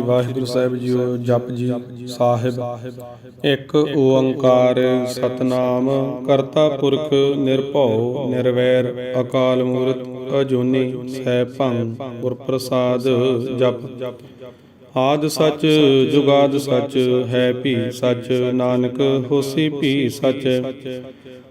ਵਾਹਿਗੁਰੂ ਸਾਹਿਬ JIO, ਜਪ ਜੀ ਸਾਹਿਬ। ਇੱਕ ਓੰਕਾਰ ਸਤਨਾਮ, ਕਰਤਾ ਪੁਰਖ ਨਿਰਭਉ, ਨਿਰਵੈਰ, ਅਕਾਲ ਮੂਰਤ, ਅਜੂਨੀ, ਸੈਭੰ ਗੁਰ ਪ੍ਰਸਾਦ ਜਪ। ਆਦ ਸਚ, ਜੁਗਾਦ ਸਚ, ਹੈ ਭੀ ਸਚ, ਨਾਨਕ ਹੋਸੀ ਭੀ ਸਚ।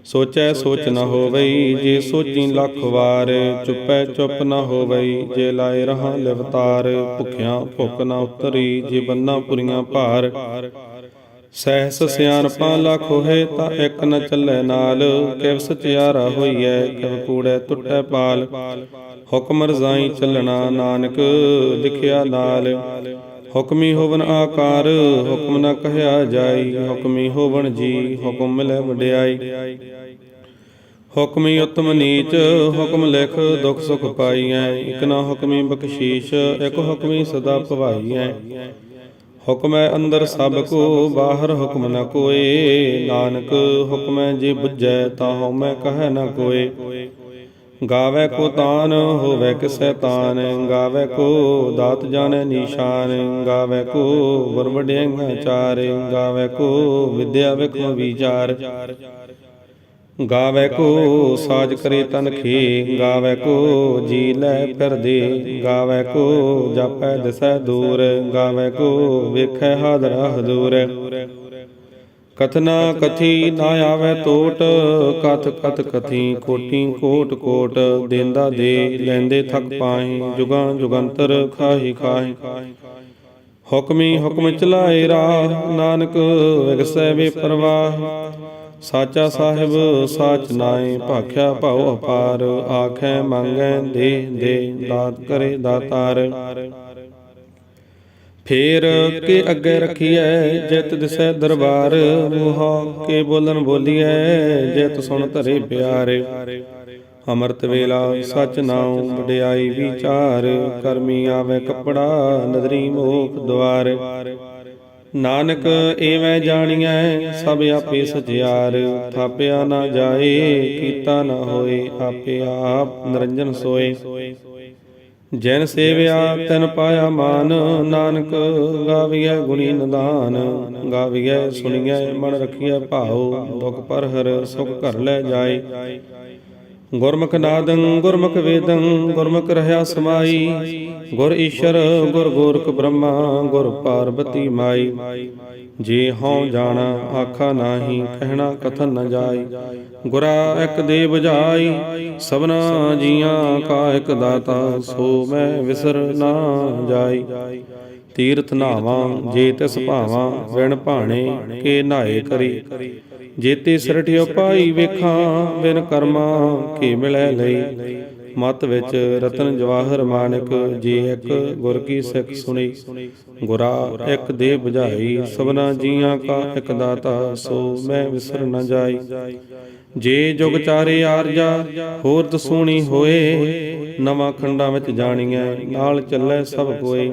ਸੋਚੈ ਸੋਚ ਨ ਹੋਵਈ, ਜੇ ਸੋਚੀ ਲੱਖ ਵਾਰ, ਚੁੱਪੈ ਚੁੱਪ ਨ ਹੋਵਈ, ਜੇ ਲਾਏ ਰਹਾ ਲਿਵਤਾਰ, ਭੁਖਿਆ ਭੁੱਖ ਨ ਉਤਰੀ, ਜੇ ਬੰਨਾ ਪੁਰੀਆਂ ਭਾਰ। ਸਹਿਸ ਸਿਆਣਪਾਂ ਲੱਖ ਹੋਏ, ਤਾਂ ਇੱਕ ਨ ਚੱਲੇ ਨਾਲ ਕਿਵ ਸਚਿਆਰਾ ਹੋਈਐ, ਕਿਵ ਕੂੜੈ ਟੁੱਟੈ ਪਾਲ। ਹੁਕਮ ਰਜ਼ਾਈ ਚੱਲਣਾ ਨਾਨਕ, ਲਿਖਿਆ ਨਾਲ। ਹੁਕਮੀ ਹੋਵਨ ਆਕਾਰ, ਹੁਕਮ ਨ ਕਹਿਆ ਜਾਈ, ਹੁਕਮੀ ਹੋਵਨ ਜੀ, ਹੁਕਮ ਮਿਲੈ ਵਡਿਆਈ। ਹੁਕਮੀ ਉਤਮ ਨੀਚ, ਹੁਕਮ ਲਿਖ ਦੁਖ ਸੁਖ ਪਾਈਐ, ਇਕ ਨਾ ਹੁਕਮੀ ਬਖਸ਼ੀਸ਼, ਇਕ ਹੁਕਮੀ ਸਦਾ ਭਵਾਈਐ ਹੁਕਮੈ ਅੰਦਰ ਸਭ ਕੋ, ਬਾਹਰ ਹੁਕਮ ਨ ਕੋਏ। ਨਾਨਕ, ਹੁਕਮੈ ਜੇ ਬੁੱਝੈ, ਤਾਂ ਹਉਮੈ ਕਹੈ ਨ ਕੋਏ। ਗਾਵੇ ਕੋ ਤਾਨ, ਹੋਵੇ ਕਿਸੈ ਤਾਨ। ਗਾਵੇ ਕੋ ਦਾਤ ਜਾਣੈ ਨਿਸ਼ਾਨ। ਗਾਵੇ ਕੋ ਗੁਰ ਵਡਿਆਈਆਂ ਚਾਰ। ਗਾਵੇ ਕੋ ਵਿਦਿਆ ਵਿਖੋ ਵਿਚਾਰ। ਗਾਵੇ ਕੋ ਸਾਜ ਕਰੇ ਤਨ ਗਾਵੇ ਕੋ ਜੀ ਲੈ ਫਿਰਦੇ, ਗਾਵੇ ਕੋ ਜਾਪੈ ਦਿਸੈ ਦੂਰ, ਗਾਵੇ ਕੋ ਵੇਖੈ ਹਾਦਰਾ ਹਦੂਰ ਕਥਨਾ ਕਥੀ ਨਾ ਆਵੇ ਟੋਟ ਕਥ ਕਥ ਕਥੀ ਕੋਟੀ ਕੋਟ ਕੋਟ, ਦੇਂਦਾ ਦੇ ਲੈਂਦੇ ਥਕ ਪਾਈ ਜੁਗਾਂ ਜੁਗੰਤਰ ਖਾਹੀ ਖਾਹੀ। ਹੁਕਮੀ ਹੁਕਮ ਚਲਾਏ ਰਾ ਨਾਨਕ ਵਿਗਸੈ ਵੇ ਪ੍ਰਵਾਹ ਸਾਚਾ ਸਾਹਿਬ, ਸਾਚ ਨਾਏ ਭਾਖਿਆ ਭਾਉ ਅਪਾਰ, ਆਖੈ ਮੰਗੈ ਦੇ ਦੇ, ਦਾਤ ਕਰੇ ਦਾਤਾਰ। ਫੇਰ ਕੇ ਅੱਗੇ ਰਖੀਐ, ਜਿਤ ਦਿਸੈ ਦਰਬਾਰ, ਮੋਹਾ ਕੇ ਬੋਲਨ ਬੋਲੀਐ, ਜਿਤ ਸੁਣ ਧਰੇ ਪਿਆਰੇ। ਅਮਰਤ ਵੇਲਾ ਸਚ ਨਾਉ, ਵਡਿਆਈ ਵਿਚਾਰ, ਕਰਮੀ ਆਵੇ ਕਪੜਾ, ਨਦਰੀ ਮੋਖ ਦਵਾਰ ਨਾਨਕ ਏਵੇਂ ਜਾਣੀਐ, ਸਭ ਆਪੇ ਸਚਿਆਰ। ਥਾਪਿਆ ਨਾ ਜਾਏ, ਕੀਤਾ ਨਾ ਹੋਏ, ਆਪੇ ਆਪ ਨਿਰੰਜਨ ਸੋਏ। ਜੈਨ ਸੇਵਿਆ, ਤਨ ਪਾਇਆ ਮਾਨ, ਨਾਨਕ ਗਾਵੀਐ ਗੁਣੀ ਨਿਦਾਨ। ਗਾਵੀਐ, ਸੁਣੀਐ, ਮਨ ਰਖੀਐ ਭਾਉ, ਦੁਖ ਪਰ ਹਰ ਸੁਖ ਘਰ ਲੈ ਜਾਏ। ਗੁਰਮੁਖ ਨਾਦੰ, ਗੁਰਮੁਖ ਵੇਦੰ, ਗੁਰਮੁਖ ਰਹਾ ਸਮਾਈ। ਗੁਰ ਈਸ਼ਰ, ਗੁਰ ਗੋਰਖ ਬ੍ਰਹਮਾ, ਗੁਰ ਪਾਰਬਤੀ ਮਾਈ। ਜੇ ਹਉ ਜਾਣਾ, ਆਖਾ ਨਾਹੀ, ਕਹਿਣਾ ਕਥਨ ਨ ਜਾਈ। ਗੁਰਾ ਇੱਕ ਦੇ ਬੁਝਾਈ ਸਭਨਾ ਜੀਆਂ ਕਾ ਇੱਕ ਦਾਤਾ, ਸੋ ਮੈਂ ਵਿਸਰ ਨਾ ਜਾਈ। ਤੀਰਥ ਨਾਵਾਂ, ਜੇ ਤਿਸ ਭਾਵਾਂ, ਵਿਣ ਭਾਣੇ, ਕੇ ਨਾਏ ਕਰੀ। ਜੇਤੇ ਸਰਠਿਓ ਪਾਈ ਵੇਖਾਂ ਬਿਨ ਕਰਮਾ ਕੀ ਮਿਲੈ ਲਈ? ਮਤ ਵਿੱਚ ਰਤਨ ਜਵਾਹਰ ਮਾਨਕ ਜੇ ਇੱਕ ਗੁਰ ਕੀ ਸਿੱਖ ਸੁਣੀ। ਗੁਰਾ ਇੱਕ ਦੇ 부ਝਾਈ ਸਭਨਾ ਜੀਆਂ ਕਾ ਇੱਕ ਦਾਤਾ ਸੋ ਮੈਂ ਵਿਸਰ ਨ ਜਾਈ। ਜੇ ਜੁਗ ਚਾਰੇ ਆਰਜਾ ਹੋਰ ਦਸੂਣੀ ਹੋਏ। ਨਵਾਂ ਖੰਡਾਂ ਵਿੱਚ ਜਾਣੀਐ ਨਾਲ ਚੱਲੇ ਸਭ ਕੋਏ।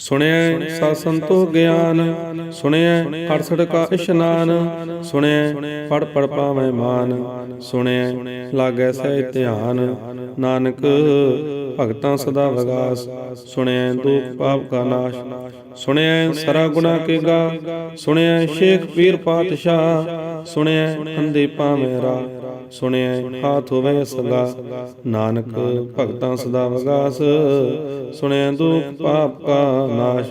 ਸੁਣਿਆ ਸਤ ਸੰਤੋ ਗਿਆਨ ਸੁਣਿਆ ਹਰਸੜ ਕਾ ਇਸ਼ਨਾਨ ਸੁਣਿਆ ਪੜ ਪੜ ਪਾਵੇਂ ਮਾਨ ਸੁਣਿਆ ਲਾਗੈ ਸਹਿ ਧਿਆਨ। ਨਾਨਕ ਭਗਤਾਂ ਸਦਾ ਵਗਾਸ ਸੁਣਿਆ ਦੁਖ ਪਾਪ ਕਾ ਨਾਸ਼ ਸੁਣਿਆ ਸਰਾ ਗੁਨਾ ਕੇ ਗਾ ਸੁਣਿਆ ਸ਼ੇਖ ਪੀਰ ਪਾਤਸ਼ਾਹ ਸੁਣਿਆ ਅੰਦੇ ਪਾਵੇਂ ਰਾ ਸੁਣਿਆ ਹਾਥ ਹੋਵੇ ਸਦਾ। ਨਾਨਕ ਭਗਤਾਂ ਸਦਾ ਵਗਾਸ। ਸੁਣਿਆ ਦੁਖ ਪਾਪ ਕਾ ਨਾਸ਼।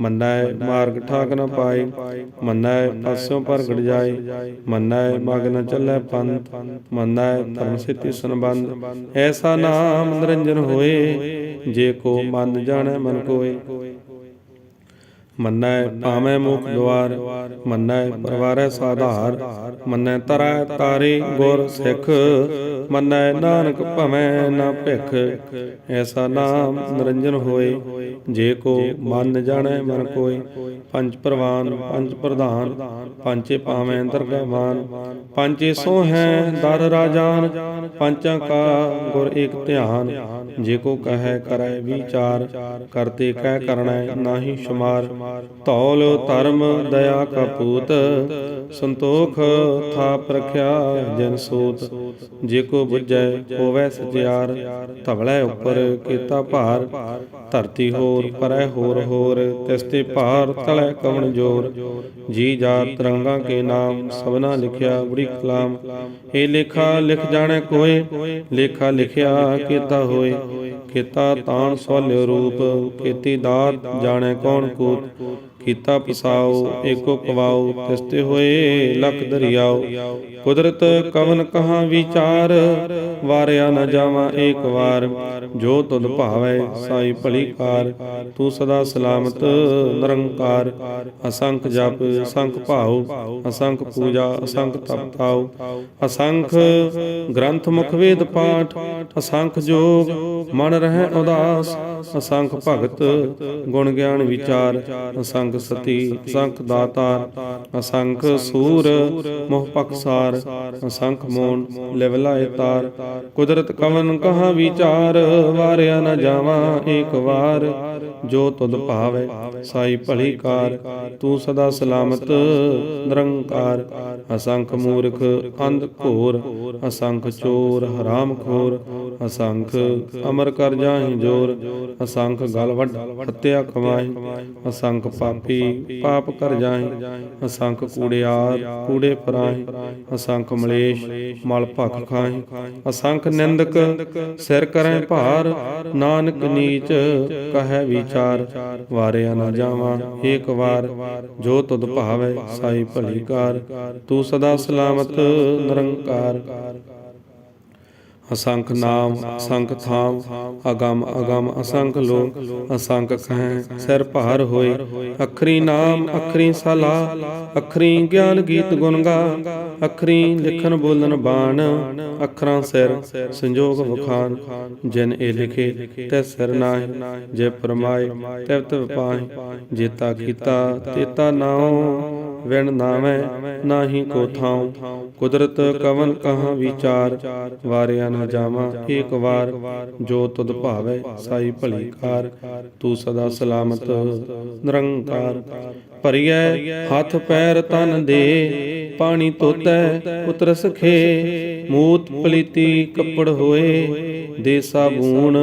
ਮੰਨੈ ਮਾਰਗ ਠਾਕ ਨ ਪਾਏ, ਮੰਨੈ ਪਾਸਿਓਂ ਪ੍ਰਗਟ ਜਾਏ, ਮੰਨੈ ਮਗ ਨ ਚੱਲੈ ਪੰਥ, ਮੰਨੈ ਧਰਮ ਸਿੱਧੀ ਸੰਬੰਧ। ਐਸਾ ਨਾਮ ਨਿਰੰਜਨ ਹੋਏ, ਜੇ ਕੋ ਮਨ ਜਾਣੈ ਮਨ ਕੋਏ ਮੰਨੈ ਭਾਵੇਂ ਮੁਖ ਦੁਆਰ, ਮੰਨੈ ਪਰਵਾਰੈ ਸਾਧਾਰ, ਮੰਨੈ ਤਰੈ ਤਾਰੇ ਗੁਰ ਸਿੱਖ, ਮੰਨੈ ਨਾਨਕ ਭਵੇਂ ਨਾ ਭਿਖ, ਐਸਾ ਨਾਮ ਨਿਰੰਜਨ ਹੋਏ, ਜੇ ਕੋ ਮਨ ਜਾਣੈ ਮਨ ਕੋਏ, ਪੰਜ ਪ੍ਰਵਾਨ, ਪੰਜ ਪ੍ਰਧਾਨ ਪੰਚੇ ਭਾਵੇਂ ਦਰਗਾਹਵਾਨ ਪੰਚੇ ਸੋਹੈ ਦਰ ਰਾਜਾਨ, ਪੰਚਾਂ ਕਾ ਗੁਰ ਏਕ ਧਿਆਨ, ਜੇ ਕੋ ਕਹੈ ਕਰੈ ਵਿਚਾਰ, ਕਰਤੇ ਕਹਿ ਕਰਣੈ ਨਾਹੀ ਸ਼ੁਮਾਰ ਧੌਲ ਧਰਮ, ਦਇਆ ਕਪੂਤ ਸੰਤੋਖ ਥਾਪ ਰਖਿਆ ਜਨ ਸੂਤ, ਜੇ ਕੋ ਬੁਝੈ ਹੋਵੈ ਸਚਿਆਰ, ਧਵਲੇ ਉੱਪਰ ਕੀਤਾ ਭਾਰ, ਧਰਤੀ ਹੋਰ ਪਰੈ ਹੋਰ ਹੋਰ, ਤਿਸ ਤੇ ਭਾਰ ਤਲੇ ਕਵਣ ਜੋਰ, ਜੀ ਜਾ ਤਰੰਗਾ ਕੇ ਨਾਮ, ਸਭਨਾ ਲਿਖਿਆ ਬੜੀ ਕਲਾਮ ਇਹ ਲੇਖਾ ਲਿਖ ਜਾਣੈ ਕੋਏ, ਲੇਖਾ ਲਿਖਿਆ ਕੀਤਾ ਹੋਏ ਕੀਤਾ ਤਾਣ ਸਵਾਲਿਓ ਰੂਪ ਖੇਤੀ ਦਾਤ ਜਾਣੈ ਕੌਣ ਕੂਤ। ਕੀਤਾ ਪਸਾਓ, ਏਕੋ ਕਵਾਓ, ਤਿਸਤੇ ਹੋਏ ਲਖ ਦਰਿਆਓ। ਕੁਦਰਤ ਕਵਨ ਕਹਾ ਵਿਚਾਰ, ਵਾਰਿਆ ਨ ਜਾਵਾਂ ਏਕ ਵਾਰ। ਜੋ ਤੁਧ ਭਾਵੈ, ਸਾਈ ਭਲੀ ਕਾਰ, ਤੂੰ ਸਦਾ ਸਲਾਮਤ, ਨਿਰੰਕਾਰ। ਅਸੰਖ ਜਪ, ਅਸੰਖ ਭਾਉ, ਅਸੰਖ ਪੂਜਾ, ਅਸੰਖ ਤਪ ਤਾਉ। ਅਸੰਖ ਗ੍ਰੰਥ ਮੁਖ ਵੇਦ ਪਾਠ, ਅਸੰਖ ਜੋਗ, ਮਨ ਰਹਿ ਉਦਾਸ। ਅਸੰਖ ਭਗਤ, ਗੁਣ ਗਿਆਨ ਵਿਚਾਰ। ਅਸੰਖ ਸਤੀ ਅਸੰਖ ਦਾਤਾਰ, ਅਸੰਖ ਸੂਰ, ਮੋਹ ਪਕਸਾਰ ਅਸੰਖ ਮੋਨ ਲਿਵ ਤਾਰ। ਕੁਦਰਤ ਕਵਨ ਕਹਾ ਵਿਚਾਰ, ਵਾਰਿਆ ਨ ਜਾਵਾਂ ਏਕ ਵਾਰ। ਜੋ ਤੁਧ ਭਾਵੈ, ਸਾਈ ਭਲੀ ਕਾਰ, ਤੂੰ ਸਦਾ ਸਲਾਮਤ, ਨਿਰੰਕਾਰ। ਅਸੰਖ ਮੂਰਖ, ਅੰਧ ਘੋਰ, ਅਸੰਖ ਚੋਰ, ਹਰਾਮ ਖੋਰ। ਅਸੰਖ ਅਮਰ ਕਰ ਜਾਹੀ ਜੋਰ, ਅਸੰਖ ਗਲ ਵੱਡ ਹੱਤਿਆ ਕਮਾਈ ਅਸੰਖ ਪਾਪੀ ਪਾਪ ਕਰ ਜਾਹੀ ਅਸੰਖ ਕੂੜਿਆਰ ਕੂੜੇ ਪਰਾਹੀ ਅਸੰਖ ਮਲੇਸ਼, ਮਲ ਭਖ ਖਾਹੀ ਅਸੰਖ ਨਿੰਦਕ, ਸਿਰ ਕਰੈ ਭਾਰ, ਨਾਨਕ ਨੀਚ ਕਹੈ ਵਿਚਾਰ, ਵਾਰਿਆ ਨਾ ਜਾਵਾਂ ਏਕ ਵਾਰ, ਜੋ ਤੁਧ ਭਾਵੈ ਸਾਈ ਭਲੀ ਕਾਰ। ਤੂੰ ਸਦਾ ਸਲਾਮਤ, ਨਿਰੰਕਾਰ। ਅਸੰਖ ਨਾਮ, ਅਸੰਖ ਥਾਮ, ਅਗਮ, ਅਗੰਮ ਅਸੰਖ ਲੋਕ, ਅਸੰਖ ਕਹਿ ਸਿਰ ਭਾਰ ਹੋਏ। ਅਖਰੀ ਨਾਮ, ਅਖਰੀ ਸਲਾ ਅਖਰੀ ਗਿਆਨ ਗੀਤ ਗੁਣ ਗਾ, ਅਖਰੀ ਲਿਖਣ ਬੋਲਣ ਬਾਣ, ਅੱਖਰਾਂ ਸਿਰ ਸੰਜੋਗ ਵਖਾਨ ਜਿਨ ਇਹ ਲਿਖੇ ਤੈ ਸਿਰ ਨਾਹਿ, ਜੇ ਪਰਮਾਏ ਤੈ ਤਵ ਪਾਹਿ। ਜੇਤਾ ਕੀਤਾ, ਤੇਤਾ ਨਾਉ, ਵਿਣ ਨਾਵੇਂ, ਨਾਹੀ ਕੋ ਥਾਉ। ਕੁਦਰਤ ਕਵਨ ਕਹਾ ਵਿਚਾਰ, ਵਾਰਿਆ ਨ ਜਾਵਾਂ ਏਕ ਵਾਰ ਜੋ ਤੁਧ ਭਾਵੈ, ਸਾਈ ਭਲੀ ਕਾਰ, ਤੂੰ ਸਦਾ ਸਲਾਮਤ, ਨਿਰੰਕਾਰ। ਭਰੀਐ ਹੱਥ ਪੈਰ ਤਨ ਦੇ, ਪਾਣੀ ਤੋਤੈ ਪੁੱਤਰ ਸਖੇ ਮੂਤ ਪਲੀਤੀ ਕੱਪੜ ਹੋਏ ਦੇ ਸਾਬੂਨ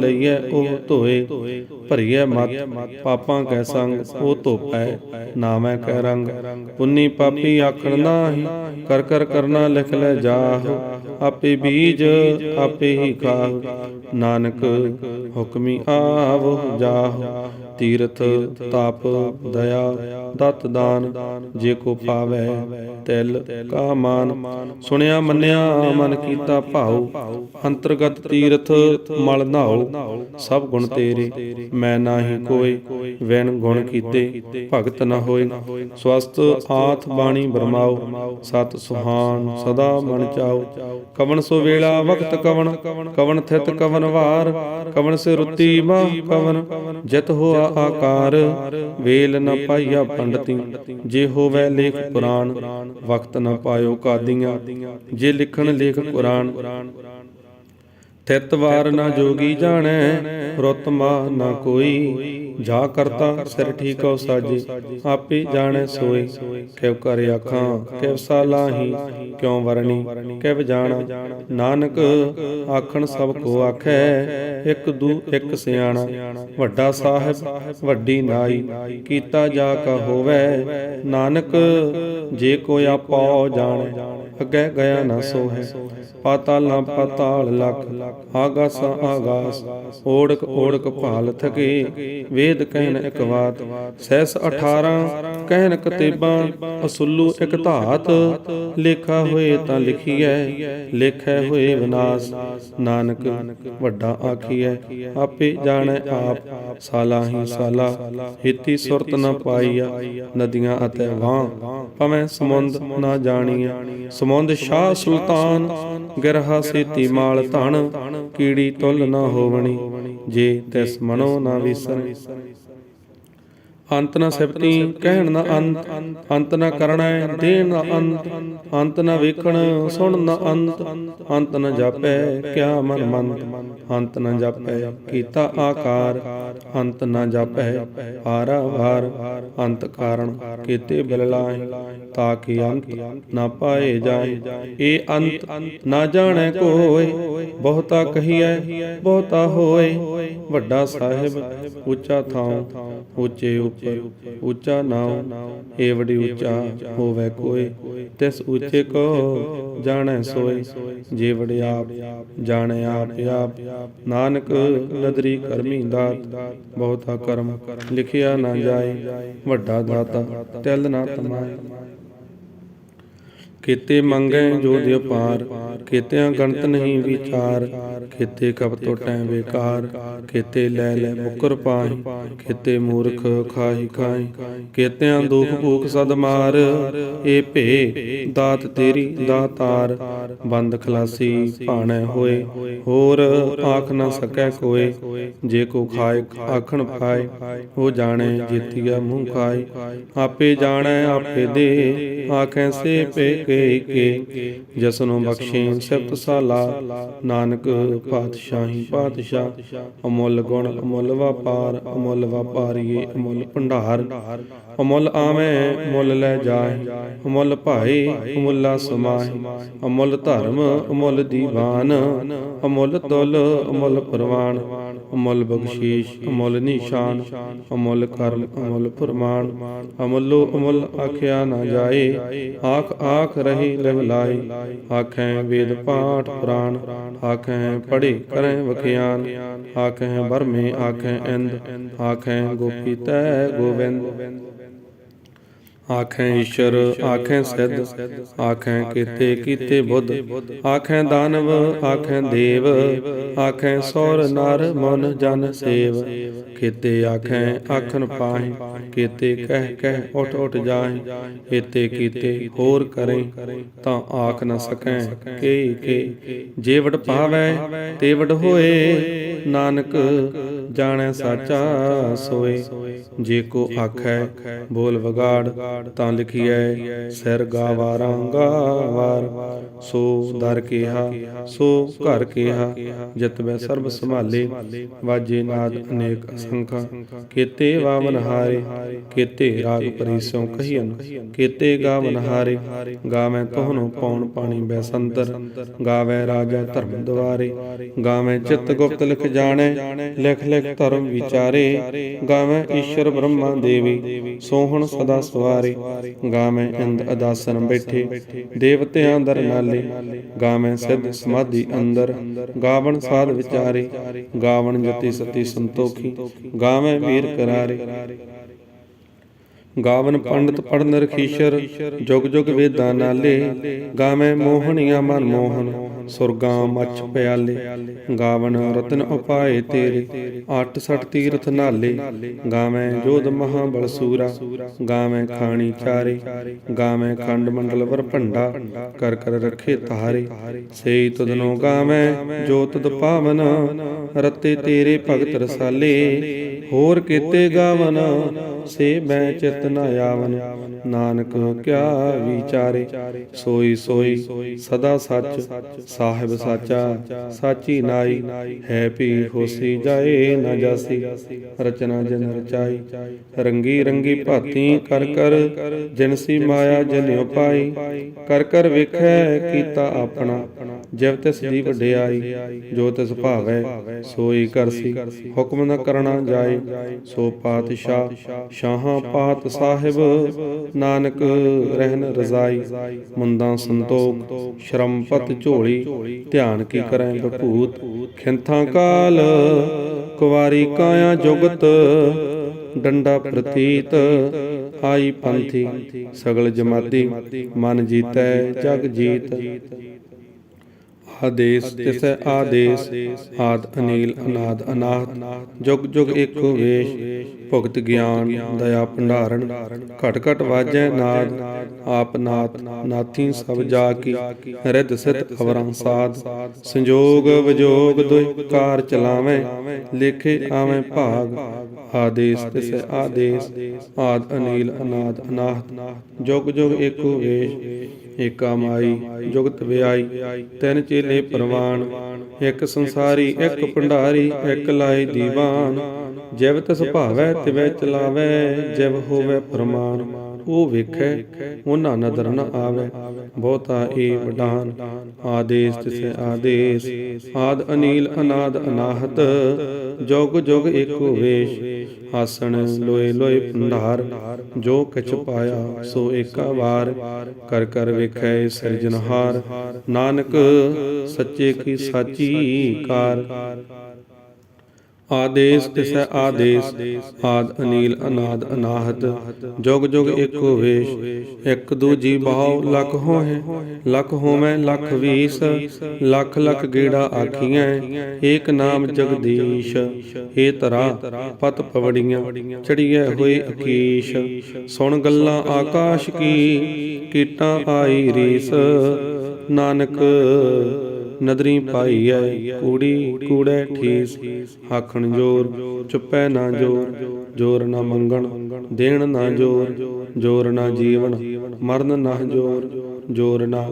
ਲਈਐ ਉਹ ਧੋਏ। ਭਰੀਐ ਮਤ, ਪਾਪਾਂ ਕੈ ਸੰਗ, ਉਹ ਧੋਪੈ, ਨਾਮੈ ਕੈ ਰੰਗ। ਪੁੰਨੀ ਪਾਪੀ ਆਖਣ ਨਾਹੀ, ਕਰ ਕਰ ਕਰਨਾ ਲਿਖ ਲੈ ਜਾਹ। ਆਪੇ ਬੀਜ ਆਪੇ ਹੀ ਖਾਹ ਨਾਨਕ ਹੁਕਮੀ ਆਵ ਜਾਹ। ਤੀਰਥ ਤਪ ਦਇਆ ਦਤ ਦਾਨ ਜੇ ਕੋ ਪਾਵੈ ਤਿਲ ਕਾ ਮਾਨ। ਸੁਣਿਆ ਮੰਨਿਆ ਮਨ ਕੀਤਾ ਭਾਉ। ਅੰਤਰਗਤ ਤੀਰਥ ਮਲ ਨਾਉ। ਸਭ ਗੁਣ ਤੇਰੇ। ਮੈਂ ਨਾਹੀ ਕੋਈ ਵੈਣ ਗੁਣ ਕੀਤੇ। ਭਗਤ ਨ ਹੋਏ। ਸਵਸਤ ਆਥ ਬਾਣੀ ਬਰਮਾਓ। ਸਤ ਸੁਹਾਨ ਸਦਾ ਮਨ ਚਾਓ। ਕਵਨ ਸੋ ਵੇਲਾ ਵਕਤ ਕਵਨ ਕਵਨ ਥਿਤ ਕਵਨ ਵਾਰ। ਕਵਨ ਸੇ ਰੁੱਤੀ ਮਾ ਕਵਨ। ਜਿਤ ਹੋਆ ਆਕਾਰ ਵੇਲ ਨ ਪਾਈਆ ਪੰਡਤੀ, ਜੇ ਹੋਵੇ ਲੇਖ ਪੁਰਾਣ, ਵਕਤ ਨ ਪਾਇਓ ਕਾਦੀਆਂ, ਜੇ ਲਿਖਣ ਲੇਖ ਕੁਰਾਨ। ਤਿਤ ਵਾਰ ਨਾ ਜੋਗੀ ਜਾਣੈ, ਰੁੱਤ ਨਾ ਕੋਈ ਜਾ ਕਰਤਾ, ਸਿਰ ਠੀਕੋ ਸਾਜੇ, ਆਪੇ ਜਾਣੈ ਸੋਏ। ਕਿਵ ਕਰ ਆਖਾਂ ਕਿਵ ਸਾਲਾਹੀ, ਕਿਉ ਵਰਣੀ, ਕਿਵ ਜਾਣਾ। ਨਾਨਕ ਆਖਣ ਸਭ ਕੋ ਆਖੈ, ਇੱਕ ਦੂ, ਇੱਕ ਸਿਆਣਾ। ਵੱਡਾ ਸਾਹਿਬ, ਵੱਡੀ ਨਾਈ, ਕੀਤਾ ਜਾ ਕਾ ਹੋਵੇ। ਨਾਨਕ, ਜੇ ਕੋਈ ਆਪੋ ਜਾਣੈ, ਅੱਗੇ ਗਿਆ ਨਾ ਸੋਹੈ। ਪਾਤਾਲ ਨਾ ਪਾਤਾਲ ਲਖ, ਆਗਾਸ ਆਗਾਸ, ਓੜਕ ਓੜਕ ਭਾਲ ਥਕੇ। ਵੇਦ ਕਹਿਨ ਇਕ ਬਾਤ ਸਹਿਸ 18 ਕਹਿਨ ਕਤੇਬਾਂ, ਅਸੁੱਲੂ ਇਕ ਧਾਤ, ਲੇਖਾ ਹੋਏ ਤਾਂ ਲਿਖੀਐ, ਲੇਖੈ ਹੋਏ ਵਿਨਾਸ਼, ਨਾਨਕ ਵੱਡਾ ਆਖੀਐ, ਆਪੇ ਜਾਣੈ ਆਪ, ਸਾਲਾ ਹੀ ਸਾਲਾ, ਹਿੱਤੀ ਸੁਰਤ ਨਾ ਪਾਈਆ, ਨਦੀਆਂ ਅਤੇ ਵਾਂ, ਭਵੇਂ ਸਮੁੰਦ ਨਾ ਜਾਣੀਆ ਸਮੁੰਦ ਸ਼ਾਹ ਸੁਲਤਾਨ, ਗਿਰਹਾ ਸੇਤੀ ਮਾਲ ਧਨ ਕੀੜੀ ਤੁਲ ਨਾ ਹੋਵਣੀ ਜੇ ਤਿਸ ਮਨੋ ਨਾ ਵਿਸਰ। ਅੰਤ ਨ ਸਿਫਤੀ ਕਹਿਣ ਨ ਅੰਤ ਅੰਤ ਨ ਕਰਣਾ ਦੇਣ ਨ ਅੰਤ ਅੰਤ ਨ ਵੇਖਣ, ਸੁਣ ਨ ਅੰਤ ਅੰਤ ਨ ਜਾਪੈ, ਕਿਆ ਮਨ ਮੰਤ, ਅੰਤ ਨ ਜਾਪੈ, ਕੀਤਾ ਆਕਾਰ, ਅੰਤ ਨ ਜਾਪੈ ਆਰਾ ਵਾਰ ਅੰਤ ਕਾਰਣ ਕੀਤੇ ਬਲਲਾਏ ਤਾਂ ਕਿ ਅੰਤ ਨਾ ਪਾਏ ਜਾਏ। ਇਹ ਅੰਤ ਨਾ ਜਾਣੈ ਕੋਏ, ਬਹੁਤਾ ਕਹੀਐ, ਬਹੁਤਾ ਹੋਏ ਵੱਡਾ ਸਾਹਿਬ, ਉੱਚਾ ਥਾਂ ਉੱਚੇ ਉੱਪਰ, ਉੱਚਾ ਨਾਉ ਏ ਉੱਚਾ ਹੋਵੇ ਕੋਈ, ਤਿਸ ਉੱਚੇ ਕੋ ਜਾਣੈ ਸੋਈ ਜੇ ਵਡਿਆਪ ਜਾਣੈ ਆਪ ਆਪ। ਨਾਨਕ ਨਦਰੀ ਕਰਮੀ ਦਾਤ, ਬਹੁਤਾ ਕਰਮ ਲਿਖਿਆ ਨਾ ਜਾਏ, ਵੱਡਾ ਦਾਤਾ ਤਿਲ ਨਾ ਤਮਾਏ। ਕੀਤੇ ਮੰਗੈ ਜੋ ਦਿਓ ਪਾਰ ਕੀਤਿਆਂ ਗਣਤ ਨਹੀਂ ਵਿਚਾਰ ਕੀਤੇ ਕਬ ਤੋ ਟੈ ਬੇਕਾਰ ਕੀਤੇ ਲੈ ਲੈ ਮੁਕਰ ਪਾਹੀ ਕੀਤੇ ਮੂਰਖ ਖਾਹੀ ਖਾਹੀ ਕੀਤਿਆਂ ਦੁਖ ਭੂਖ ਸਦ ਮਾਰ, ਏ ਭੇ ਦਾਤ ਤੇਰੀ ਦਾਤਾਰ, ਬੰਦ ਖਲਾਸੀ ਭਾਣੈ ਹੋਏ, ਹੋਰ ਆਖ ਨਾ ਸਕੈ ਕੋਏ, ਜੇ ਕੋ ਖਾਏ ਆਖਣ ਪਾਏ, ਹੋ ਜਾਣੈ ਜੀਤੀਆ ਮੂੰਹ ਖਾਏ, ਆਪੇ ਜਾਣੈ ਆਪੇ ਦੇ, ਆਖੈ ਸੇ ਪੇ ਕੇ ਜਸਨੋ ਬਖਸ਼ੇ ਸਿਫਤ ਸਾਲਾ ਨਾਨਕ ਪਾਤਸ਼ਾਹੀ ਪਾਤਸ਼ਾਹ, ਅਮੁੱਲ ਗੁਣ, ਅਮੁੱਲ ਵਪਾਰ, ਅਮੁੱਲ ਵਪਾਰੀਏ, ਅਮੁੱਲ ਭੰਡਾਰ। ਅਮੁੱਲ ਆਵੇਂ ਮੁੱਲ ਲੈ ਜਾਏ, ਅਮੁੱਲ ਭਾਈ ਅਮੁੱਲਾ ਸਮਾਏ। ਅਮੁੱਲ ਧਰਮ, ਅਮੁੱਲ ਦੀਵਾਨ, ਅਮੁੱਲ ਤੁਲ, ਅਮੁੱਲ ਪ੍ਰਵਾਨ। ਅਮੁੱਲ ਬਖਸ਼ੀਸ਼ ਅਮੁੱਲ ਨਿਸ਼ਾਨ ਅਮੁੱਲ ਕਰਮ ਅਮੁੱਲ ਫਰਮਾਨ ਅਮੁੱਲੋ ਅਮੁੱਲ ਆਖਿਆ ਨਾ ਜਾਏ ਆਖ ਆਖ ਰਹੀ ਲਿਵ ਲਾਈ ਆਖੈ ਵੇਦ ਪਾਠ ਪੁਰਾਣ ਆਖੈ ਪੜੇ ਕਰੈ ਵਖਿਆਨ ਆਖੈ ਬਰਮੇ ਆਖੈ ਇੰਦ ਆਖੈ ਗੋਪੀ ਤੈ ਗੋਬਿੰਦ ਆਖੈ ਈਸ਼ਰ, ਆਖੈ ਸਿੱਧ ਆਖੈ ਕੀਤੇ ਕੀਤੇ ਬੁੱਧ। ਆਖੈ ਦਾਨਵ, ਆਖੈ ਦੇਵ, ਆਖੈ ਸੌਰ, ਨਰ, ਮਨ, ਜਨ, ਸੇਵ। ਕੀਤੇ ਆਖੈ, ਆਖਣ ਪਾਹੀ, ਕੀਤੇ ਕਹਿ ਕਹਿ, ਉਠ ਉਠ ਜਾਏ ਕੀਤੇ ਕੀਤੇ ਹੋਰ ਕਰੇ, ਤਾਂ ਆਖ ਨ ਸਕੈ। ਕੇ ਕੇ, ਜੇ ਵਡ ਪਾਵੈ, ਤੇ ਵਡ ਹੋਏ। ਨਾਨਕ, ਜਾਣੈ ਸਾਚਾ ਸੋਏ। ਜੇ ਕੋ ਆਖੈ ਬੋਲ ਵਗਾੜ ਤਾਂ ਲਿਖੀਐ ਸਿਰ ਗਾਵਾਰਾਂ ਗਾਵਾਰ ਸੋ ਦਰ ਕੀਹਾ ਸੋ ਘਰ ਕੀਹਾ ਜਿਤ ਬੈ ਸਰਬ ਸੰਭਾਲੇ। ਵਾਜੇ ਨਾਦ ਅਨੇਕ ਅਸੰਖਾ ਕੀਤੇ ਵਾਵਨ ਹਾਰੇ ਕੀਤੇ ਰਾਗ ਪਰੀਸੋਂ ਕਹੀਨ ਕੀਤੇ ਗਾਵਨ ਹਾਰੇ ਗਾਵੇਂ ਤੋਹਨੋਂ ਪੌਣ ਪਾਣੀ ਬੈ ਸੰਤਰ। ਗਾਵੇਂ ਰਾਜਾ ਧਰਮ ਦੁਆਰੇ ਗਾਵੇਂ ਚਿੱਤ ਗੁਪਤ ਲਿਖ ਜਾਣੈ ਲਿਖ ਲਿਖ ਧਰਮ ਵਿਚਾਰੇ। ਗਾਵੇਂ ਈਸ਼ਰ ਬ੍ਰਹਮਾ ਦੇਵੀ, ਸੋਹਣ ਸਦਾ ਸਵਾਰੇ ਗਾਵੇਂ ਇੰਦ ਅਦਾਸਨ ਬੈਠੇ, ਦੇਵਤਿਆਂ ਦਰ ਨਾਲੇ ਗਾਵੇਂ ਸਿੱਧ ਸਮਾਧੀ ਅੰਦਰ, ਗਾਵਣ ਸਾਧ ਵਿਚਾਰੇ, ਗਾਵਣ ਜਤੀ ਸਤੀ ਸੰਤੋਖੀ, ਗਾਵੇਂ ਵੀਰ ਕਰਾਰੇ। ਗਾਵਨ ਪੰਡਤ ਪੜਨ ਰਖੀਸ਼ਰ, ਜੁਗ ਜੁਗ ਵੇਦਾਂ ਨਾਲੇ ਗਾਵੇਂ ਮੋਹਣੀਆਂ ਮਨ ਮੋਹਨ ਸੁਰਗਾਂ ਮੱਛ ਪਿਆਲੇ, ਗਾਵਨ ਰਤਨ ਉਪਾਏ ਤੇਰੇ ਅੱਠ ਸੱਠ ਤੀਰਥ ਨਾਲੇ, ਗਾਵੇਂ ਜੋਧ ਮਹਾ ਬਲਸੂਰਾ ਗਾਵੇਂ ਖਾਣੀ ਚਾਰੇ, ਗਾਵੇਂ ਖੰਡ ਮੰਡਲ ਵਰ ਭੰਡਾ, ਕਰ ਕਰ ਰੱਖੇ ਤਾਰੇ, ਸੇਈ ਤੁਧਨੋ ਗਾਵੇਂ, ਜੋ ਤੁਧ ਪਾਵਨ, ਰਤੇ ਤੇਰੇ ਭਗਤ ਰਸਾਲੇ, ਹੋਰ ਕੀਤੇ ਗਾਵਨ, ਸੇ ਮੈਂ ਚਿਤ ਨ ਆਵਨ। ਨਾਨਕ, ਕਿਆ ਵਿਚਾਰੇ? ਸੋਈ ਸੋਈ, ਸਦਾ ਸੱਚ, ਸਾਹਿਬ ਸਾਚਾ, ਸਾਚੀ ਨਾਈ। ਹੈ ਪੀ ਹੋਸੀ, ਜਾਏ ਨਾ ਜਾਸੀ। ਰਚਨਾ ਜਨ ਰਚਾਈ। ਰੰਗੀ ਰੰਗੀ ਭਾਤੀ ਕਰ ਕਰ ਜਿਨਸੀ ਮਾਇਆ ਜਨਿਉ ਪਾਈ। ਕਰ ਕਰ ਵੇਖੈ ਕੀਤਾ ਆਪਣਾ। ਜਿਵ ਤਿਸ ਦੀ ਵਡਿਆਈ ਜੋ ਤਿਸ ਭਾਵੈ ਸੋਈ ਕਰਸੀ। ਹੁਕਮ ਨ ਕਰਣਾ ਜਾਏ ਸੋ ਪਾਤਸ਼ਾਹ ਸ਼ਾਹਾਂ ਪਾਤ ਸਾਹਿਬ ਨਾਨਕ ਰਹਿਨ ਰਜ਼ਾਈ। ਮੁੰਦਾਂ ਸੰਤੋਖ ਸ਼ਰਮ ਪਤ ਝੋਲੀ ਧਿਆਨ ਕੀ ਕਰੈ ਬਭੂਤ ਖਿੰਥਾਂ ਕਾਲ ਕੁਵਾਰੀ ਕਾਇਆ ਜੁਗਤ ਡੰਡਾ ਪ੍ਰਤੀਤ ਆਈ ਪੰਥੀ। ਸਗਲ ਜਮਾਤੀ ਮਨ ਜੀਤੈ। ਜਗ ਜੀਤ। ਆਦੇਸ ਤਿਸੈ ਆਦੇਸ ਆਦ ਅਨੀਲ ਅਨਾਦ ਅਨਾਹਤ ਜੁਗ ਜੁਗ ਏਕੋ ਵੇਸ਼ ਭੁਗਤ ਗਿਆਨ ਦਇਆ ਭੰਡਾਰਨ। ਘਟ ਘਟ ਵਾਜੈ ਨਾਦ ਆਪ ਨਾਥ ਨਾਥੀ ਸਭ ਜਾ ਕੀ ਰਿੱਧ ਸਿਧ ਅਵਰਾਂ ਸਾਧ ਸੰਜੋਗ ਵਿਜੋਗ ਦੁਇ ਕਾਰ ਚਲਾਵੇਂ। ਲੇਖੇ ਆਵੇਂ ਭਾਗ। ਆਦੇਸ ਤਿਸੈ ਆਦੇਸ। ਆਦ ਅਨੀਲ ਅਨਾਦ ਅਨਾਹਤ ਜੁਗ ਜੁਗ ਏਕੋ ਵੇਸ਼। ਏਕਾ ਮਾਈ ਜੁਗਤ ਵਿਆਈ, ਤਿੰਨ ਚੇਲੇ ਪ੍ਰਵਾਨ, ਇੱਕ ਸੰਸਾਰੀ, ਇੱਕ ਭੰਡਾਰੀ, ਇੱਕ ਲਾਏ ਦੀਵਾਨ। ਜਿਵ ਤਿਸ ਭਾਵੈ, ਤਿਵੈ ਚਲਾਵੈ, ਜਿਵ ਹੋਵੇ ਪ੍ਰਮਾਣ ਉਹ ਵੇਖੈ ਉਹਨਾਂ ਨਦਰ ਨ ਆਵੇ। ਬਹੁਤਾ ਏ ਵਡਾਨ, ਆਦੇਸ ਤਿਸੈ ਆਦੇਸ। ਆਦ ਅਨੀਲ ਅਨਾਦ ਅਨਾਹਤ, ਜੁਗ ਜੁਗ ਏਕੋ ਵੇਸ਼। ਆਸਣ ਲੋਏ ਲੋਏ ਭੰਡਾਰ, ਜੋ ਕਿਛ ਪਾਇਆ ਸੋ ਏਕਾ ਵਾਰ। ਕਰ ਕਰ ਵੇਖੈ ਸਿਰਜਨਹਾਰ ਨਾਨਕ ਸੱਚੇ ਕੀ ਸਾਚੀ ਕਾਰ। ਆਦੇਸ ਤਿਸੈ ਆਦੇਸ, ਆਦ ਅਨੀਲ ਅਨਾਦ ਅਨਾਹਤ। ਜੁਗ ਜੁਗ ਏਕੋ ਵੇਸ਼ ਇੱਕ ਦੂਜੀ ਬਾਉ ਲਖ ਹੋਏ ਲਖ ਹੋਵੇਂ ਲਖ ਵੀਸ, ਲੱਖ ਲੱਖ ਗੇੜਾ ਆਖੀਆਂ ਏਕ ਨਾਮ ਜਗਦੀਸ਼ ਏ ਤਰਾ ਪਤ ਪਵੜੀਆਂ, ਚੜੀਐ ਹੋਏ ਅਕੀਸ਼। ਸੁਣ ਗੱਲਾਂ ਆਕਾਸ਼ ਕੀ, ਕੀਟਾਂ ਆਈ ਰੀਸ। ਨਾਨਕ ਨਦਰੀ ਪਾਈ ਐ ਕੂੜੀ, ਕੂੜੈ ਠੀਸ ਆਖਣ ਜੋਰ, ਚੁੱਪੈ ਨਾ ਜੋਰ ਜੋਰ ਨਾ ਮੰਗਣ, ਦੇਣ ਨਾ ਜੋਰ ਜੋਰ ਨਾ ਜੀਵਨ, ਮਰਨ ਨਾ ਜੋਰ ਜੋਰ ਨਾ,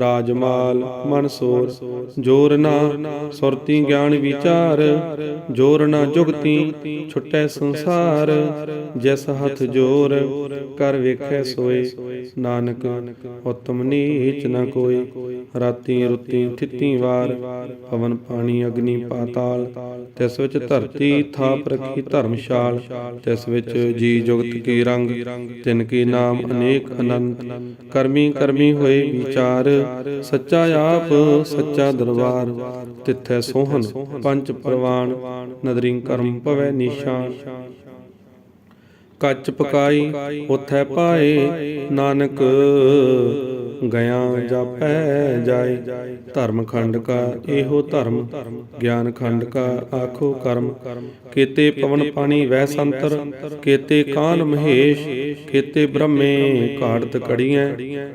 ਰਾਜਮਾਲ ਮਨ ਸੋਰ। ਜੋਰ ਨਾ, ਸੁਰਤੀ ਗਿਆਨ ਵਿਚਾਰ। ਜੋਰ ਜੁਗਤੀ ਛੁਟੈ ਸੰਸਾਰ। ਜਿਸ ਹੱਥ ਜੋਰ, ਕਰ ਵੇਖੈ ਸੋਏ। ਨਾਨਕ, ਉਤਮ ਨੀਚ ਨ ਕੋਈ। ਰਾਤੀ ਰੁੱਤੀ ਥਿੱਤੀ ਵਾਰ। ਪਵਨ ਪਾਣੀ ਅਗਨੀ ਪਾਤਾਲ। ਤਿਸ ਵਿੱਚ ਧਰਤੀ ਥਾਪ ਰੱਖੀ ਧਰਮਸ਼ਾਲ। ਤਿਸ ਵਿੱਚ ਜੀ ਜੁਗਤ ਕੀ ਰੰਗ। ਤਿਨ ਕੀ ਨਾਮ ਅਨੇਕ ਅਨੰਤ। ਕਰਮੀ ਕਰਮੀ ਹੋਏ ਵਿਚਾਰ, ਸੱਚਾ ਆਪ, ਸੱਚਾ ਦਰਬਾਰ, ਤਿੱਥੈ ਸੋਹਨ ਪੰਜ ਪ੍ਰਵਾਨ, ਨਦਰੀ ਕਰਮ ਭਵੈ ਨਿਸ਼ਾਨ। ਕੱਚ ਪਕਾਈ, ਉਥੈ ਪਾਏ, ਨਾਨਕ ਗਿਆ ਜਾਪੈ ਜਾਏ, ਧਰਮ ਖੰਡ ਕਾ ਇਹੋ ਧਰਮ, ਗਿਆਨ ਖੰਡ ਕਾ ਆਖੋ ਕਰਮ। ਕੀਤੇ ਪਵਨ ਪਾਣੀ ਵੈ ਸੰਤਰ, ਕੀਤੇ ਕਾਨ ਮਹੇਸ਼, ਕੀਤੇ ਬ੍ਰਹਮੇ ਘਾੜਤ ਕੜੀਐ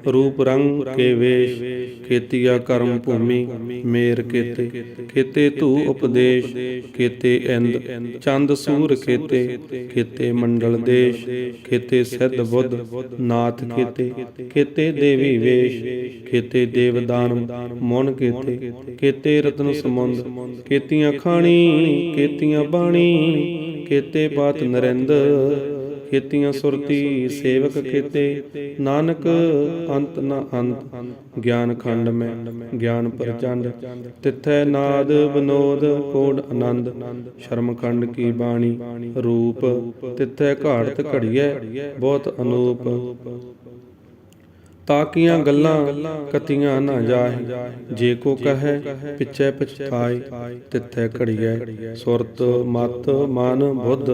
ਰੂਪ ਰੰਗ ਕੇ ਵੇਸ਼। ਕੀਤੀਆ ਕਰਮ ਭੂਮੀ, ਮੇਰ ਕੀਤੇ ਕੀਤੇ ਧੂ ਉਪਦੇਸ਼, ਕੀਤੇ ਇੰਦ, ਚੰਦ ਸੂਰ ਕੀਤੇ ਕੀਤੇ ਮੰਡਲ ਦੇਸ਼, ਕੀਤੇ ਸਿੱਧ ਬੁੱਧ, ਨਾਥ ਕੀਤੇ ਕੀਤੇ ਦੇਵੀ ਵੇ ਵੇਸ਼ ਕੀਤੇ ਦੇਵਦਾਨ ਮਨ ਕੀਤੇ ਕੀਤੇ ਰਤਨ ਸਮੁੰਦ ਕੀਤੀਆਂ ਖਾਣੀ ਕੀਤੀਆਂ ਬਾਣੀ ਕੀਤੇ ਬਾਤ ਨਰਿੰਦ ਕੀਤੀਆਂ ਸੁਰਤੀ ਸੇਵਕ ਕੀਤੇ ਨਾਨਕ ਅੰਤ ਨ ਅੰਤ, ਗਿਆਨ ਖੰਡ ਮੈਂ, ਗਿਆਨ ਪ੍ਰਚੰਡ, ਤਿੱਥੈ ਨਾਦ ਬਨੋਦ ਕੋਡ ਆਨੰਦ ਸ਼ਰਮ ਖੰਡ ਕੀ ਬਾਣੀ, ਰੂਪ, ਤਿਥੈ ਘਾੜਤ ਘੜੀਐ, ਬਹੁਤ ਅਨੂਪ। ਤਾਕੀਆਂ ਗੱਲਾਂ ਕਤੀਆਂ ਨਾ ਜਾਏ ਜੇ ਕੋ ਕਹੈ ਪਿਛੈ ਪਛਤਾਏ ਤਿੱਥੈ ਘੜੀਐ ਸੁਰਤ ਮਤ ਮਨ ਬੁੱਧ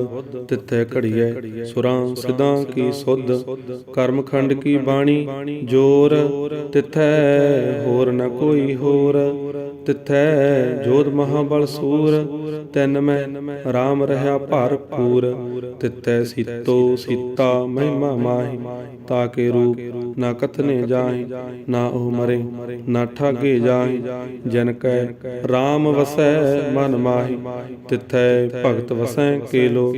ਤਿੱਥੈ ਘੜੀਐ ਸੁਰਾਂ ਸਿਧਾਂ ਕੀ ਸੁਧ? ਕਰਮ ਖੰਡ ਕੀ ਬਾਣੀ? ਜੋਰ ਤਿੱਥੈ ਹੋਰ ਨ ਕੋਈ ਹੋਰ। ਤਿਥੈ ਜੋਧ ਮਹਾਬਲ ਸੂਰ। ਤੈਨ ਮੈਂ RAM ਰਹਾ ਭਰਪੂਰ ਤਿਥੈ ਸੀਤੋ ਸੀਤਾ ਮਹਿਮਾ ਮਾਹੀ। ਤਾਕੇ ਰੂਪ ਨਾ ਕਥਨੇ ਜਾਹੀ, ਨਾ ਉਹ ਮਰੇ, ਨਾ ਠਾਗੇ ਜਾਹੀ, ਜਨ ਕੈ RAM ਵਸੈ ਮਨ ਮਾਹੀ, ਤਿਥੈ ਭਗਤ ਵਸੈ ਕੇਲੋ,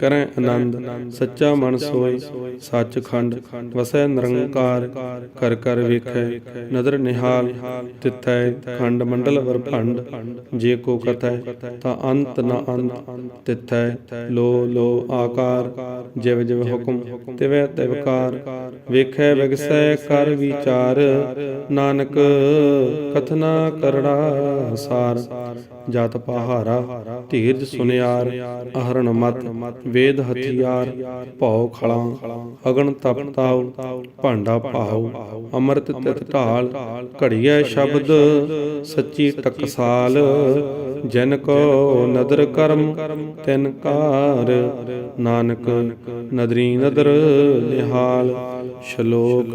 ਕਰੈ ਆਨੰਦ, ਸੱਚਾ ਮਨ ਸੋਈ ਸੱਚਖੰਡ ਵਸੈ ਨਿਰੰਕਾਰ, ਕਰ ਕਰ ਵੇਖੈ, ਨਦਰ ਨਿਹਾਲ, ਤਿਥੈ ਖੰਡ ਮੰਡਲ ਵਰ ਭੰਡ ਜੇ ਕੋ ਕਥੈ ਤਾਂ ਅੰਤ ਨ ਅੰਤ, ਤਿਥੈ ਲੋ ਲੋ ਆਕਾਰ, ਜਿਵ ਜਿਵ ਹੁਕਮ, ਤਿਵੈ ਤਿਵਕਾਰ ਵੇਖੈ ਵਿਗਸੈ ਕਰ ਵਿਚਾਰ, ਨਾਨਕ ਕਥਨਾ ਕਰੜਾ ਸਾਰ। ਜਤ ਪਹਾਰਾ, ਧੀਰਜ ਸੁਨਿਆਰ, ਅਹਰਣ ਮਤ, ਵੇਦ ਹਥਿਆਰ, ਭਉ ਖਲਾਂ ਅਗਨ ਤਪ ਭਾਂਡਾ ਪਾਉ ਅੰਮ੍ਰਿਤ ਤਿਤ ਢਾਲ, ਘੜੀਐ ਸ਼ਬਦ, ਸੱਚੀ ਟਕਸਾਲ। ਜਨ ਕੋ ਨਦਰ ਕਰਮ, ਤਿਨ ਕਾਰ ਨਾਨਕ ਨਦਰੀ ਨਦਰ ਨਿਹਾਲ। ਸ਼ਲੋਕ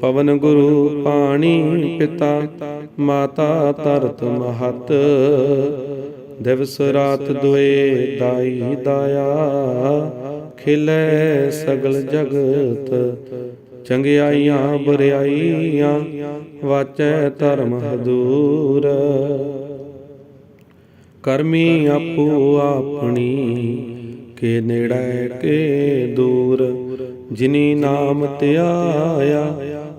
ਪਵਨ ਗੁਰੂ ਪਾਣੀ ਪਿਤਾ, ਮਾਤਾ ਤਰਤ ਮਹਤ। ਦਿਵਸ ਰਾਤ ਦੁਏ ਦਾਈ ਦਾਇਆ, ਖਿਲੇ ਸਗਲ ਜਗਤ। ਚੰਗਿਆਈਆਂ ਬੁਰਿਆਈਆਂ ਵਾਚੈ ਧਰਮ ਹਦੂਰ। ਕਰਮੀ ਆਪੋ ਆਪਣੀ, ਕੇ ਨੇੜੈ ਕੇ ਦੂਰ। ਜਿਨੀ ਨਾਮ ਧਿਆਇਆ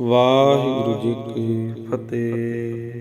ਵਾਹਿਗੁਰੂ ਜੀ ਕੀ ਫਤਿਹ।